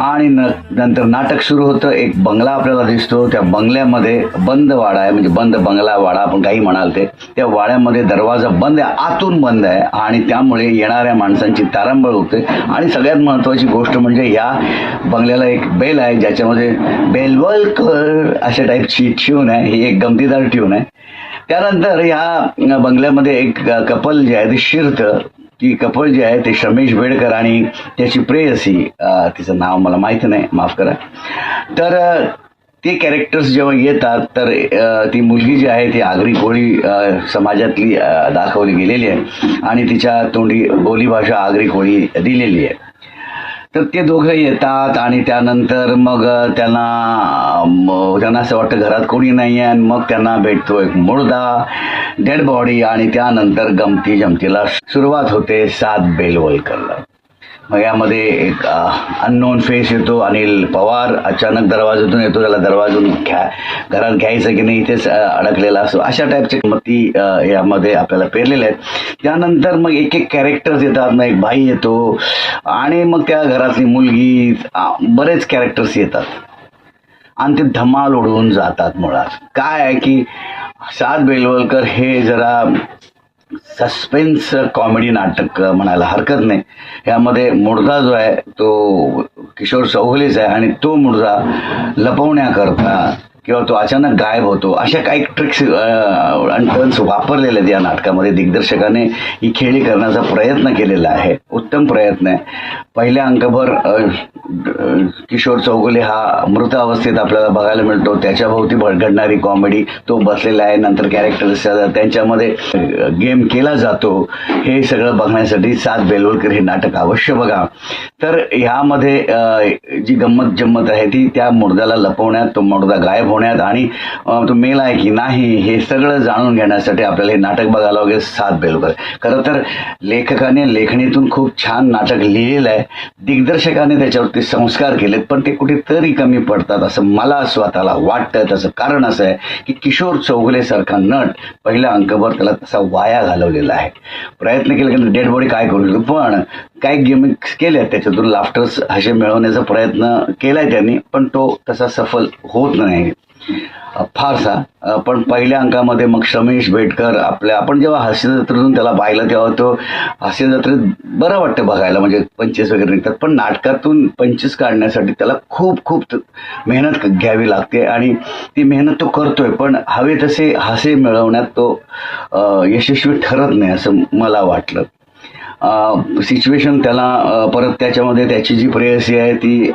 आणि न नंतर नाटक सुरू होतं. एक बंगला आपल्याला दिसतो. त्या बंगल्यामध्ये बंद वाडा आहे. म्हणजे बंद बंगला वाडा आपण काही म्हणाल ते. त्या वाड्यामध्ये दरवाजा बंद आहे. आतून बंद आहे. आणि त्यामुळे येणाऱ्या माणसांची तारांबळ होते. आणि सगळ्यात महत्त्वाची गोष्ट म्हणजे या बंगल्याला एक बेल आहे. ज्याच्यामध्ये बेलवलकर अशा टाईपची ट्यून आहे. ही एक गमतीदार ट्यून आहे. त्यानंतर ह्या बंगल्यामध्ये एक कपल जे आहे ते शिरतं. की कपल जे आहे ते शमेश बेडकर आणि त्याची प्रेयसी तिचं नाव मला माहिती नाही माफ करा. तर ते कॅरेक्टर्स जेव्हा येतात तर ती मुलगी जी आहे ती आगरी कोळी समाजातली दाखवली गेलेली आहे आणि तिच्या तोंडी बोलीभाषा आगरी कोळी दिलेली आहे. तर ते दोघं येतात आणि त्यानंतर मग त्यांना त्यांना असं वाटतं घरात कोणी नाही आहे आणि मग त्यांना भेटतो एक मुर्दा डेड बॉडी आणि त्यानंतर गमती जमतीला सुरुवात होते सात बेलवलकरला. मग यामध्ये एक अननोन फेस येतो अनिल पवार अचानक दरवाजातून येतो त्याला दरवाजून घ्या घरात घ्यायचं की नाही इथेच अडकलेला असतो. अशा टाईपचे मग ती यामध्ये आपल्याला पेरलेले आहेत. त्यानंतर मग एक एक कॅरेक्टर्स येतात मग एक भाई येतो आणि मग त्या घरातली मुलगी बरेच कॅरेक्टर्स येतात. आणि ते धमाल उडवून जातात मुळात. काय आहे की सात बेलवलकर हे जरा सस्पेन्स कॉमेडी नाटक म्हणायला हरकत नाही. यामध्ये मुडदा जो आहे तो किशोर चौगुलेच आहे आणि तो मुडदा लपवण्याकरता किंवा तो अचानक गायब होतो अशा काही ट्रिक्स आणि टर्न्स वापरलेले आहेत या नाटकामध्ये. दिग्दर्शकाने ही खेळी करण्याचा प्रयत्न केलेला आहे. उत्तम प्रयत्न आहे. पहिल्या अंकभर किशोर चौगुले हा मृत अवस्थेत आपल्याला बघायला मिळतो. त्याच्याभोवती भडघडणारी घडणारी कॉमेडी तो बसलेला आहे. नंतर कॅरेक्टर्स त्यांच्यामध्ये गेम केला जातो. हे सगळं बघण्यासाठी सात बेलवलकर हे नाटक अवश्य बघा. तर ह्यामध्ये जी गंमत जम्मत आहे ती त्या मुर्द्याला लपवण्यात तो मुर्दा गायब होण्यात आणि तो मेला आहे की नाही हे सगळं जाणून घेण्यासाठी आपल्याला हे नाटक बघायला वगैरे साथ बेलवलकर खरं तर लेखकाने लेखणीतून खूप छान नाटक लिहिलेलं आहे. दिग्दर्शकाने त्याच्यावरती संस्कार केलेत पण ते कुठेतरी कमी पडतात असं मला स्वतःला वाटतं त्याचं कारण असं आहे की किशोर चौगुलेसारखा नट पहिल्या अंकभर त्याला तसा वाया घालवलेला आहे. प्रयत्न केला की डेड बॉडी काय करू शकतो पण काय गिमिक्स केल्या त्याच्यातून लाफ्टर्स हसे मिळवण्याचा प्रयत्न केलाय त्यांनी पण तो तसा सफल होत नाही. फारसा. पण पहिल्या अंकामध्ये मग शमेश बेटकर आपल्या आपण जेव्हा हास्य जत्रेतून त्याला पाहिलं तेव्हा तो हास्य जत्रेत बरं वाटतं बघायला म्हणजे पंचवीस वगैरे निघतात पण नाटकातून पंचवीस काढण्यासाठी त्याला खूप खूप मेहनत घ्यावी लागते आणि ती मेहनत तो करतोय पण हवे तसे हासे मिळवण्यात तो यशस्वी ठरत नाही असं मला वाटलं. सिच्युएशन त्याला परत त्याच्यामध्ये त्याची जी प्रेयसी आहे ती